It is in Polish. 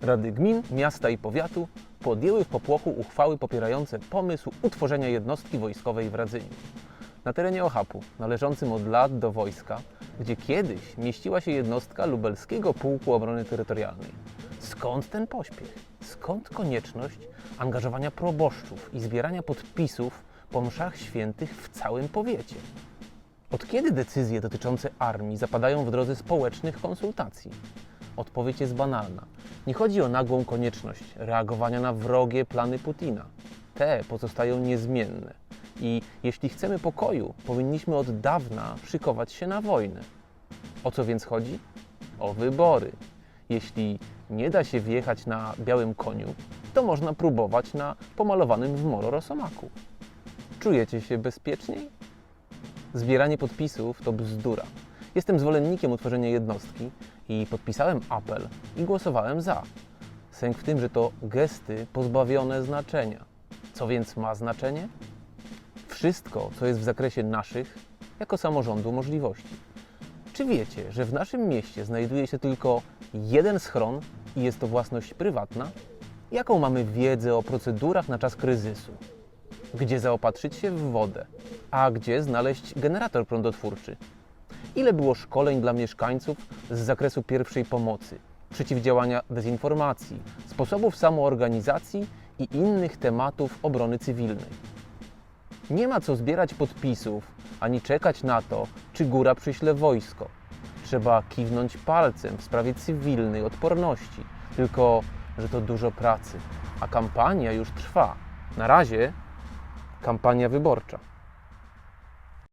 Rady gmin, miasta i powiatu podjęły w popłochu uchwały popierające pomysł utworzenia jednostki wojskowej w Radzyniu. Na terenie Ochapu, należącym od lat do wojska, gdzie kiedyś mieściła się jednostka lubelskiego pułku obrony terytorialnej. Skąd ten pośpiech? Skąd konieczność angażowania proboszczów i zbierania podpisów po mszach świętych w całym powiecie? Od kiedy decyzje dotyczące armii zapadają w drodze społecznych konsultacji? Odpowiedź jest banalna. Nie chodzi o nagłą konieczność reagowania na wrogie plany Putina. Te pozostają niezmienne. I jeśli chcemy pokoju, powinniśmy od dawna szykować się na wojnę. O co więc chodzi? O wybory. Jeśli nie da się wjechać na białym koniu, to można próbować na pomalowanym w moro rosomaku. Czujecie się bezpieczniej? Zbieranie podpisów to bzdura. Jestem zwolennikiem utworzenia jednostki i podpisałem apel i głosowałem za. Sęk w tym, że to gesty pozbawione znaczenia. Co więc ma znaczenie? Wszystko, co jest w zakresie naszych, jako samorządu, możliwości. Czy wiecie, że w naszym mieście znajduje się tylko jeden schron i jest to własność prywatna? Jaką mamy wiedzę o procedurach na czas kryzysu? Gdzie zaopatrzyć się w wodę? A gdzie znaleźć generator prądotwórczy? Ile było szkoleń dla mieszkańców z zakresu pierwszej pomocy, przeciwdziałania dezinformacji, sposobów samoorganizacji i innych tematów obrony cywilnej? Nie ma co zbierać podpisów, ani czekać na to, czy góra przyśle wojsko. Trzeba kiwnąć palcem w sprawie cywilnej odporności, tylko że to dużo pracy, a kampania już trwa. Na razie kampania wyborcza.